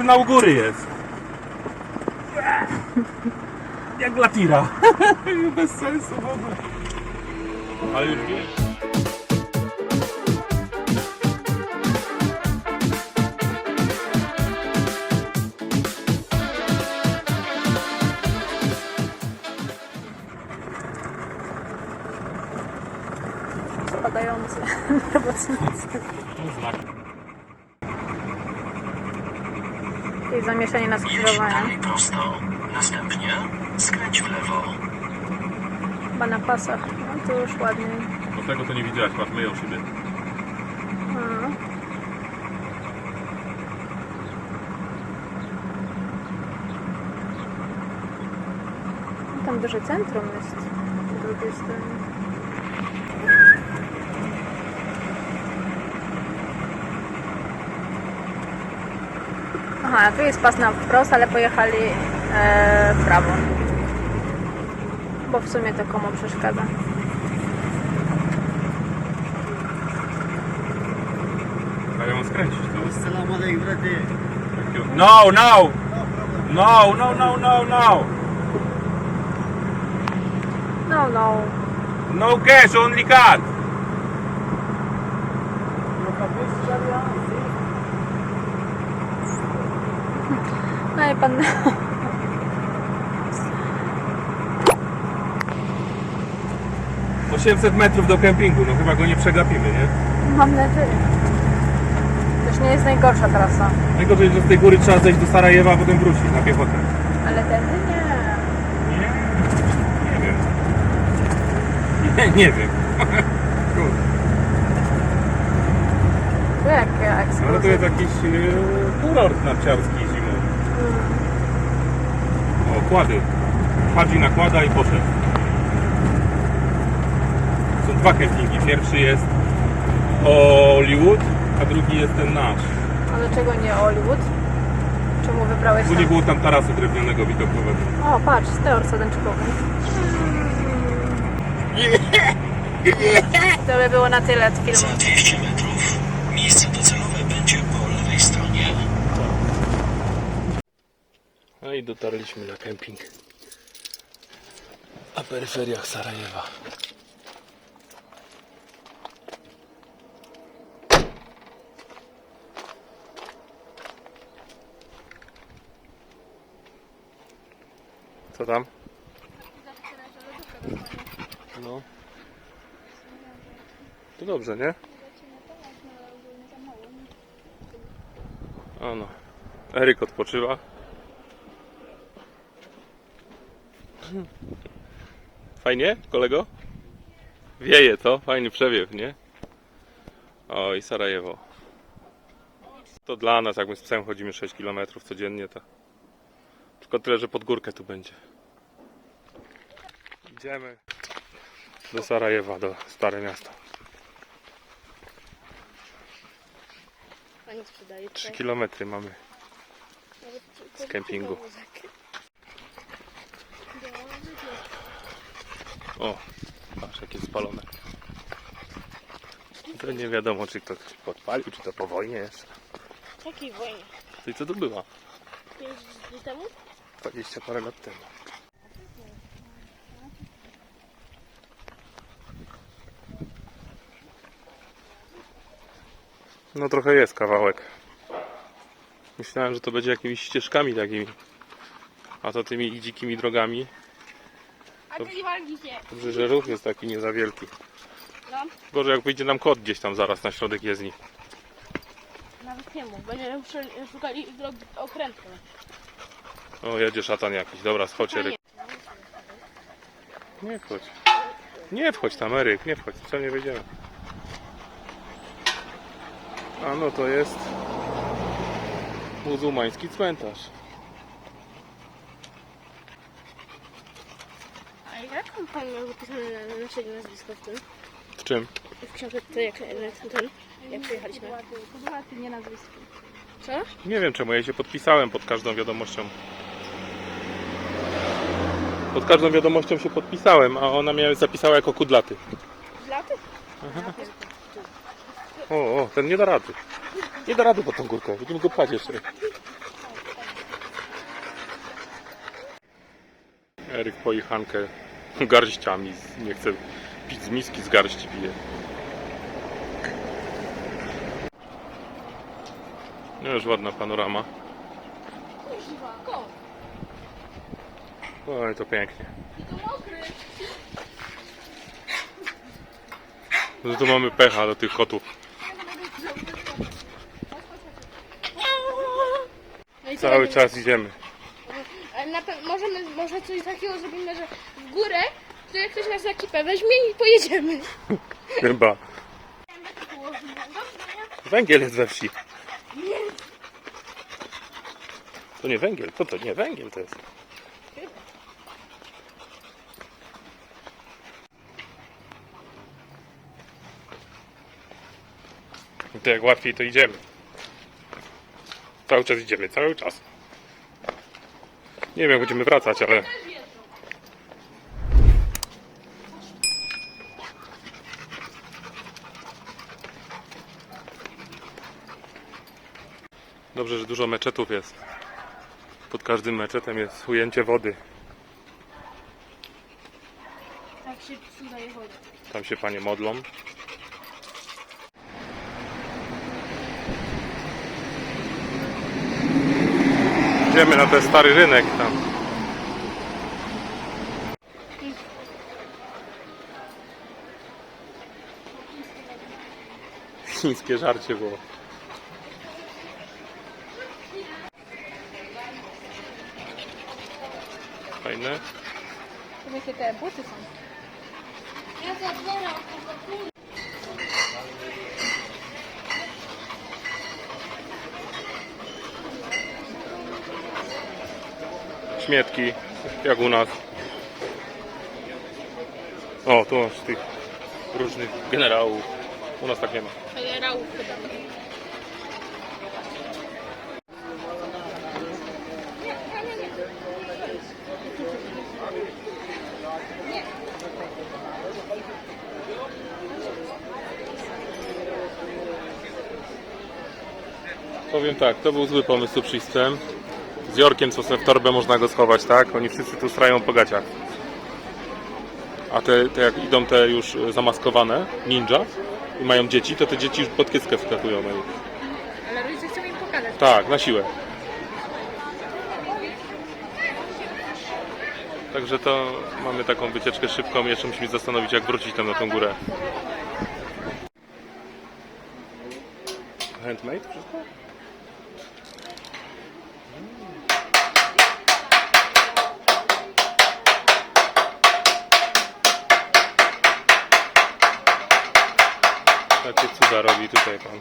Kurna, u góry jest. Jak dla tira. Bez sensu w ogóle. Ale już wie. Spadający robotnicy. Tu znak. I zamieszanie na skrzyżowaniu. prosto. Następnie skręć w lewo. Chyba na pasach. No to już ładniej. Do tego to nie widziałaś, patrz, myją szyby. No. Tam duże centrum jest po drugiej stronie. Aha, tu jest pas na wprost, ale pojechali e, w prawo. Bo w sumie to komu przeszkadza. Mają skręcić tu. No, no! No, no, no, no, no! No, no. No cash, only card! 800 metrów do kempingu, no chyba go nie przegapimy, nie? Mam nadzieję. To już nie jest najgorsza trasa. Najgorzej, że z tej góry trzeba zejść do Sarajewa, a potem wrócić na piechotę. Ale tędy nie. Nie, nie wiem. Nie, nie wiem. Kurde. Tu jak ekskluzja. Ale to jest jakiś yy, kurort narciarski zimą. O, kłady. Hadzi nakłada i poszedł. Są dwa kempingi. Pierwszy jest Hollywood, a drugi jest ten nasz. A dlaczego nie Hollywood? Czemu wybrałeś Bo nie było tam tarasu drewnianego widokowego. O, patrz, steor sadęczkowy. To by było na tyle od filmu. Za 200 metrów. Miejsce docelowe będzie po lewej stronie. No i dotarliśmy na kemping. Na peryferiach Sarajewa. Co tam? No. To dobrze, nie? A no. Eryk odpoczywa. Fajnie, kolego? Wieje, co? Fajny przewiew, nie? O, i Sarajewo. To dla nas, jak my z psem chodzimy 6 km codziennie, to... Tylko tyle, że pod górkę tu będzie. Idziemy do Sarajewa, do Stare Miasto. Pani sprzedaje 3 km mamy z kempingu. O, patrz jakie spalone. To nie wiadomo, czy ktoś podpalił, czy to po wojnie jest. Jakiej wojnie? To i co to była? 5 dni temu? 20 parę lat temu. No trochę jest kawałek. Myślałem, że to będzie jakimiś ścieżkami takimi. A to tymi dzikimi drogami. A ty nie się. Dobrze, że ruch jest taki nie za wielki. No, Gorzej jak wyjdzie nam kot gdzieś tam zaraz na środek jezdni. nawet nie mów. Będziemy sz- szukali drogi okrętką. O, jedzie szatan jakiś. Dobra, schodź Eryk. Nie wchodź. Nie wchodź tam Eryk, nie wchodź. Co nie wejdziemy. A no to jest muzułmański cmentarz. pan ma wypisane na nasze nazwisko w tym. W czym? W książce, to jak, jak, ten, jak przyjechaliśmy. Podała ty nie nazwisko. Co? Nie wiem czemu, ja się podpisałem pod każdą wiadomością. Pod każdą wiadomością się podpisałem, a ona mnie zapisała jako kudlaty. Kudlaty? Aha. O, o, ten nie da rady. Nie da rady pod tą górkę, będziemy go pchać jeszcze. Eryk poi Hankę garściami. Nie chce pić z miski, z garści pije. No już ładna panorama. Oj, to pięknie. No tu mamy pecha do tych kotów. No Cały czas idziemy. Na pe- możemy, może coś takiego zrobimy, że górę, to jak ktoś nas na ekipę weźmie i pojedziemy. Chyba. Węgiel jest we wsi. To nie węgiel, co to? Nie, węgiel to jest. I to jak łatwiej to idziemy. Cały czas idziemy, cały czas. Nie wiem jak będziemy wracać, ale... Dobrze, że dużo meczetów jest. Pod każdym meczetem jest ujęcie wody. Tak się daje wodę. Tam się panie modlą. Idziemy na ten stary rynek tam. Chińskie żarcie było. Fajne. To jakie te buty są? Ja zabieram Śmietki, jak u nas. O, tu masz tych różnych generałów. U nas tak nie ma. Powiem tak, to był zły pomysł tu przyjść. Z Jorkiem, co sobie w torbę można go schować, tak? Oni wszyscy tu strają po gaciach. A te, te jak idą te już zamaskowane, ninja, i mają dzieci, to te dzieci już pod kieckę wskakują. na nich. Ale rodzice chcą im pokazać. Tak, na siłę. Także to mamy taką wycieczkę szybką. Jeszcze musimy zastanowić, jak wrócić tam na tą górę. Handmade wszystko? Takie cuda robi tutaj pan.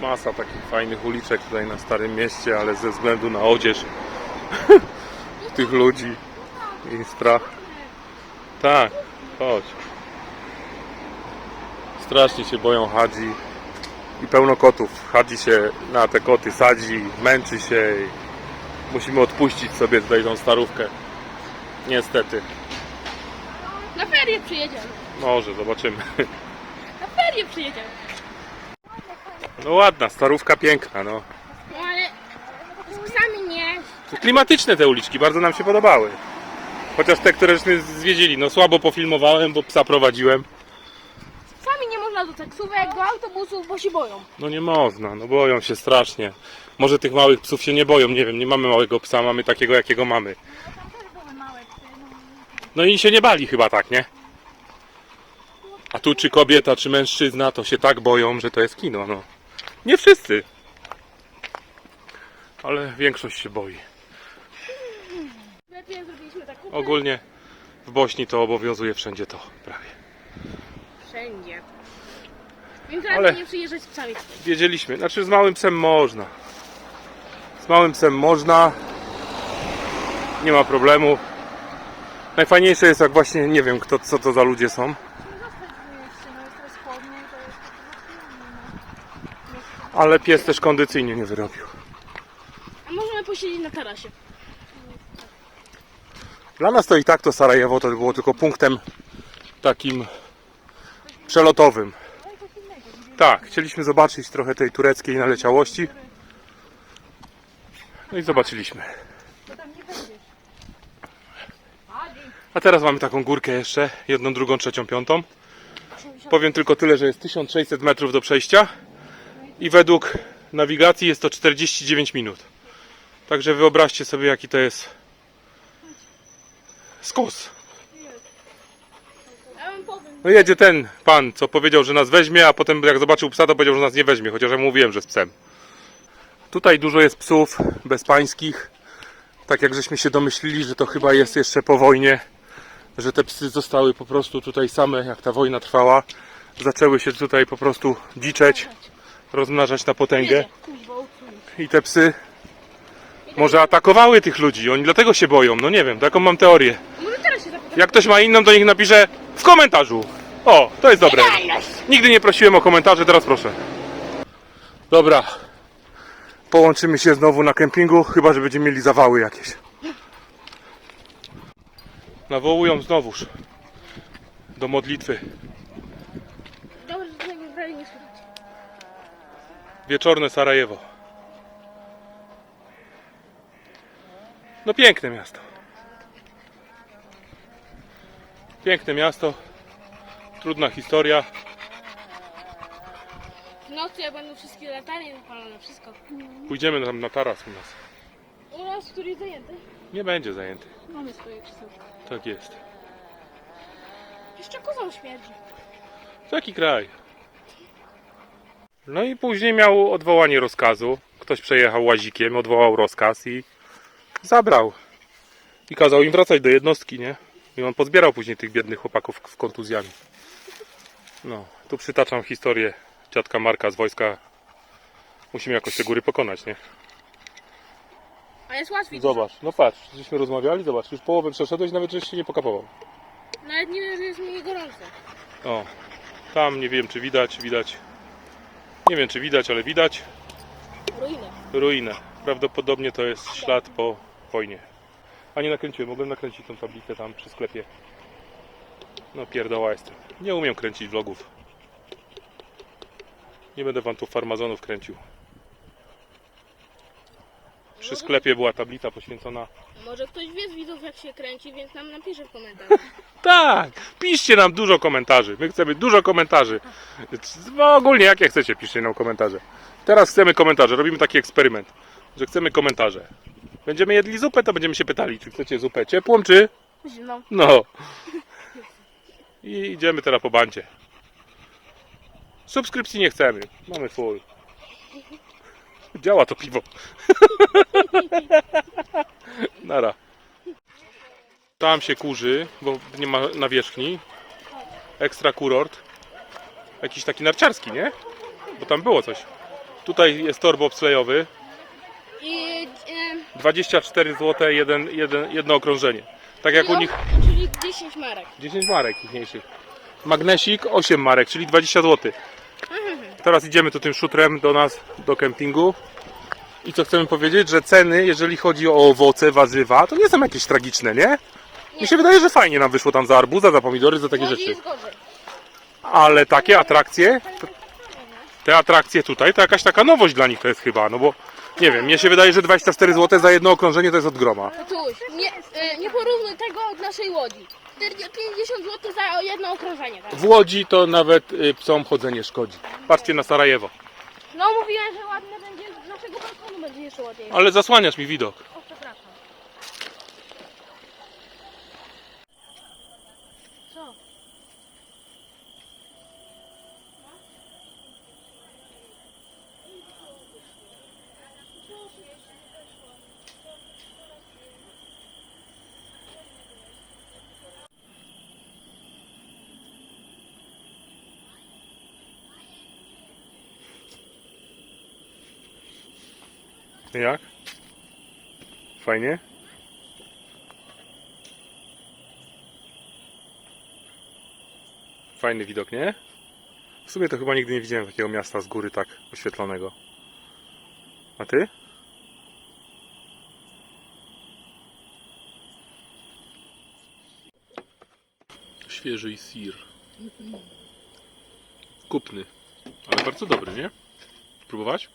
Masa takich fajnych uliczek tutaj na Starym Mieście, ale ze względu na odzież tych ludzi i strach. Tak, chodź. Strasznie się boją Hadzi i pełno kotów. Hadzi się na te koty sadzi, męczy się i musimy odpuścić sobie tutaj tą starówkę. Niestety. Na ferie przyjedziemy. Może, zobaczymy. Na ferie przyjedziemy. No ładna, starówka piękna, no. No ale z psami nie. Klimatyczne te uliczki, bardzo nam się podobały. Chociaż te, które żeśmy zwiedzili, no słabo pofilmowałem, bo psa prowadziłem. Z psami nie można do taksówek, do autobusów, bo się boją. No nie można, no boją się strasznie. Może tych małych psów się nie boją, nie wiem, nie mamy małego psa, mamy takiego jakiego mamy. No i się nie bali chyba tak, nie? A tu czy kobieta, czy mężczyzna, to się tak boją, że to jest kino, no. Nie wszyscy. Ale większość się boi. Ogólnie w Bośni to obowiązuje wszędzie to, prawie. Wszędzie. Więc Ale... nie przyjeżdżać z psami. Wiedzieliśmy, znaczy z małym psem można. Z małym psem można. Nie ma problemu. Najfajniejsze jest jak właśnie, nie wiem kto, co to za ludzie są. Zostać w mieście, no jest rozchodnie, to jest Ale pies też kondycyjnie nie wyrobił. A możemy posiedzieć na tarasie. Dla nas to i tak to Sarajewo to było tylko punktem takim przelotowym. Tak, chcieliśmy zobaczyć trochę tej tureckiej naleciałości. No i zobaczyliśmy. A teraz mamy taką górkę jeszcze, jedną, drugą, trzecią, piątą. Powiem tylko tyle, że jest 1600 metrów do przejścia i według nawigacji jest to 49 minut. Także wyobraźcie sobie jaki to jest skos. No jedzie ten pan, co powiedział, że nas weźmie, a potem jak zobaczył psa, to powiedział, że nas nie weźmie, chociaż ja mówiłem, że z psem. Tutaj dużo jest psów bezpańskich. Tak jak żeśmy się domyślili, że to chyba jest jeszcze po wojnie, że te psy zostały po prostu tutaj same, jak ta wojna trwała. Zaczęły się tutaj po prostu dziczeć, rozmnażać na potęgę. I te psy może atakowały tych ludzi, oni dlatego się boją. No nie wiem, taką mam teorię. Jak ktoś ma inną, to niech napisze w komentarzu. O, to jest dobre. Nigdy nie prosiłem o komentarze, teraz proszę. Dobra. Połączymy się znowu na kempingu, chyba że będziemy mieli zawały jakieś. Nawołują znowuż do modlitwy. Dobrze, że tego prawie nie słychać. Wieczorne Sarajewo. No piękne miasto. Piękne miasto. Trudna historia. W nocy jak będą wszystkie latarnie zapalone, wszystko. Pójdziemy tam na taras u nas. U nas, który jest zajęty. Nie będzie zajęty. Mamy swoje krzesełka. Tak jest. Jeszcze kozą śmierdzi. Taki kraj. No i później miał odwołanie rozkazu. Ktoś przejechał łazikiem, odwołał rozkaz i zabrał. I kazał im wracać do jednostki, nie? I on pozbierał później tych biednych chłopaków z kontuzjami. No, tu przytaczam historię dziadka Marka z wojska. Musimy jakoś te góry pokonać, nie? A jest łatwiej. Zobacz, no patrz, żeśmy rozmawiali, zobacz, już połowę przeszedłeś, nawet żeś się nie pokapował. Nawet nie wiem, że jest mi gorąco. O, tam nie wiem czy widać, widać. Nie wiem czy widać, ale widać Ruinę. ruinę. Prawdopodobnie to jest ślad po wojnie. A nie nakręciłem, mogłem nakręcić tą tablicę tam przy sklepie. No pierdoła jestem. Nie umiem kręcić vlogów. Nie będę wam tu farmazonów kręcił. Przy sklepie była tablica poświęcona. Może ktoś wie z widzów jak się kręci, więc nam napisze w komentarzu. Tak! Piszcie nam dużo komentarzy. My chcemy dużo komentarzy. No, ogólnie jakie chcecie, piszcie nam komentarze. Teraz chcemy komentarze. Robimy taki eksperyment, że chcemy komentarze. Będziemy jedli zupę, to będziemy się pytali, czy chcecie zupę ciepłą, czy... Zimno. No. I idziemy teraz po bancie. Subskrypcji nie chcemy. Mamy full. Działa to piwo. Nara. Tam się kurzy, bo nie ma nawierzchni. Ekstra kurort. Jakiś taki narciarski, nie? Bo tam było coś. Tutaj jest tor bobslejowy. I... E, 24 zł jeden, jeden, jedno okrążenie. Tak jak u nich Czyli 10 marek. 10 marek ichniejszych. Magnesik 8 marek, czyli 20 zł. Teraz idziemy tu tym szutrem do nas, do kempingu. I co chcemy powiedzieć, że ceny, jeżeli chodzi o owoce, warzywa, to nie są jakieś tragiczne, nie? Mi się wydaje, że fajnie nam wyszło tam za arbuza, za pomidory, za takie Łodzi rzeczy. Ale takie atrakcje, te atrakcje tutaj, to jakaś taka nowość dla nich to jest chyba, no bo nie wiem, mnie się wydaje, że 24 zł za jedno okrążenie to jest od groma. Tuś, nie, e, nie porównuj tego od naszej łodzi. 40 50 zł za jedno okrążenie. Tak? W Łodzi to nawet y, psom chodzenie szkodzi. Patrzcie na Sarajewo. No mówiłem, że ładne będzie, z naszego balkonu będzie jeszcze ładniej. Ale zasłaniasz mi widok. Jak? Fajnie? Fajny widok, nie? W sumie to chyba nigdy nie widziałem takiego miasta z góry tak oświetlonego. A ty? Świeży sir. Kupny. Ale bardzo dobry, nie? Próbować?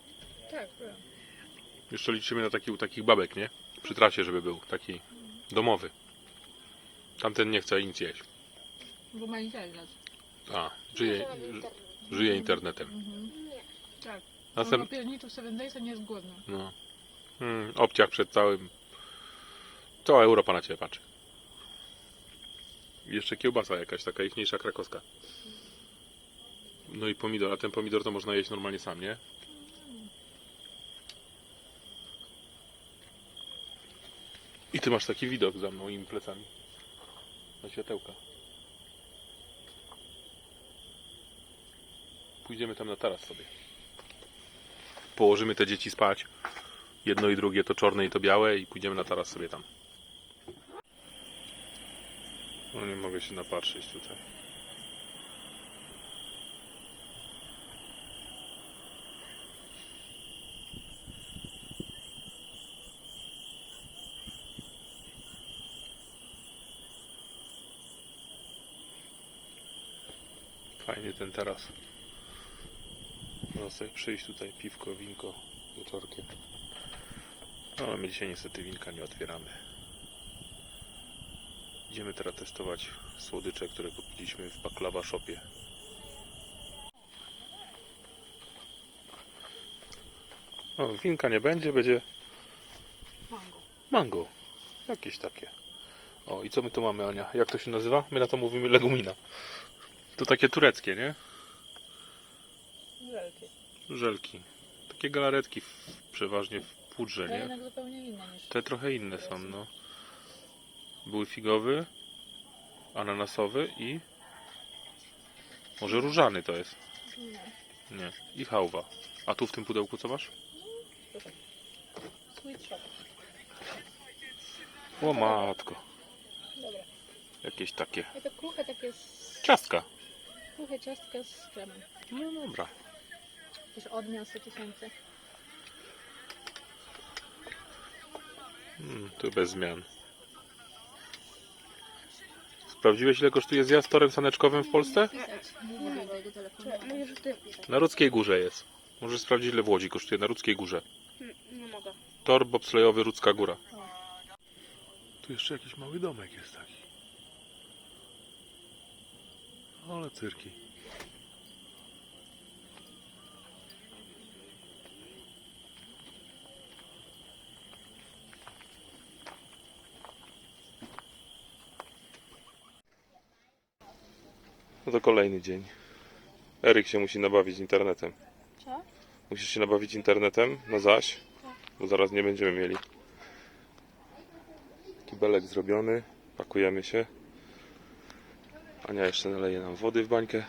Tak, Jeszcze liczymy na taki u takich babek, nie? Przy trasie, żeby był taki domowy. Tamten nie chce nic jeść. bo ma internet. A, żyje, żyje internetem. Tak. Następ... pierniczów 7 Days, nie jest głodny. No. Hmm, obciach przed całym. Cała Europa na ciebie patrzy. I Jeszcze kiełbasa jakaś, taka ichniejsza krakowska. No i pomidor, a ten pomidor to można jeść normalnie sam, nie? I ty masz taki widok za moimi plecami. Na światełka. Pójdziemy tam na taras sobie. Położymy te dzieci spać. Jedno i drugie to czarne i to białe i pójdziemy na taras sobie tam. No nie mogę się napatrzeć tutaj. Fajnie ten taras. Można sobie przyjść tutaj, piwko, winko, wieczorkiem. No, ale my dzisiaj niestety winka nie otwieramy. Idziemy teraz testować słodycze, które kupiliśmy w Baklava Shopie. O, winka nie będzie, będzie Mango. mango. Jakieś takie. O, i co my tu mamy, Ania? Jak to się nazywa? My na to mówimy legumina. To takie tureckie, nie? Żelki. Żelki. Takie galaretki w, przeważnie w pudrze, To nie? jednak zupełnie inne niż... Te trochę inne są, no. Były figowy, ananasowy i... Może różany to jest. Nie. I hałwa. A tu w tym pudełku co masz? Sweet shop. O matko. Dobra. Jakieś takie I to kruche takie z... ciastka. Kruche ciastka z kremem. No dobra. Jakieś odmian 100 tysięcy. Mm, tu bez zmian. Sprawdziłeś ile kosztuje zjazd torem saneczkowym w Polsce? Ty. Na Rudzkiej Górze jest. Możesz sprawdzić ile w Łodzi kosztuje na Rudzkiej Górze. Nie mogę. Tor bobslejowy Rudzka Góra. Tu jeszcze jakiś mały domek jest taki. Ale cyrki. No to kolejny dzień. Eryk się musi nabawić internetem. Co? Musisz się nabawić internetem na zaś, bo zaraz nie będziemy mieli. Kibelek zrobiony, pakujemy się. Ania jeszcze naleje nam wody w bańkę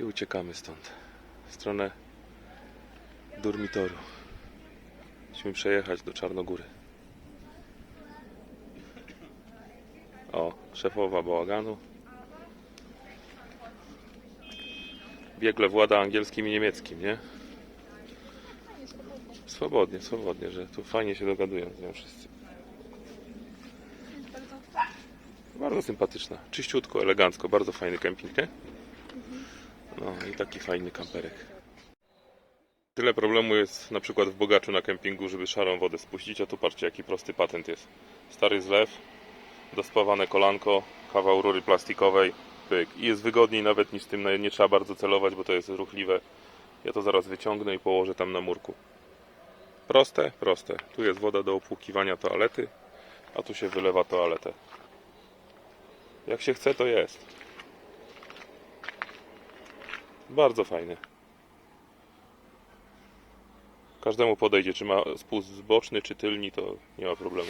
i uciekamy stąd w stronę dormitoru. Musimy przejechać do Czarnogóry. O, szefowa bałaganu. Biegle włada angielskim i niemieckim, nie? Swobodnie, swobodnie, że tu fajnie się dogadują z nią wszyscy. Bardzo sympatyczna. Czyściutko, elegancko, bardzo fajny kemping, nie? No i taki fajny kamperek. Tyle problemu jest na przykład w Bogaczu na kempingu, żeby szarą wodę spuścić, a tu patrzcie jaki prosty patent jest. Stary zlew, dospawane kolanko, kawał rury plastikowej, pyk. I jest wygodniej nawet niż tym, nie trzeba bardzo celować, bo to jest ruchliwe. Ja to zaraz wyciągnę i położę tam na murku. Proste, proste. Tu jest woda do opłukiwania toalety, a tu się wylewa toaletę. Jak się chce, to jest. Bardzo fajny. Każdemu podejdzie, czy ma spust boczny, czy tylni, to nie ma problemu.